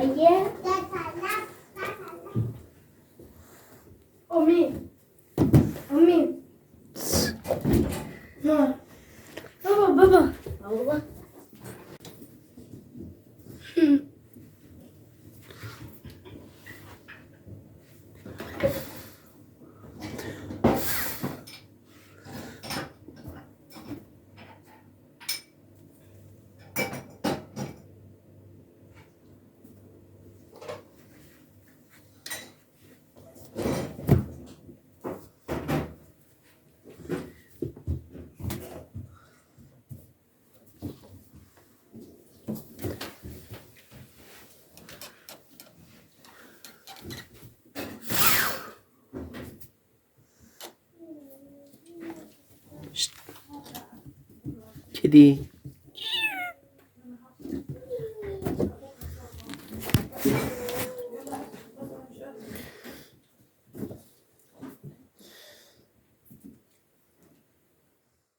Hadi. Omi. Omi. Ha. Baba baba. Allah. Kedi.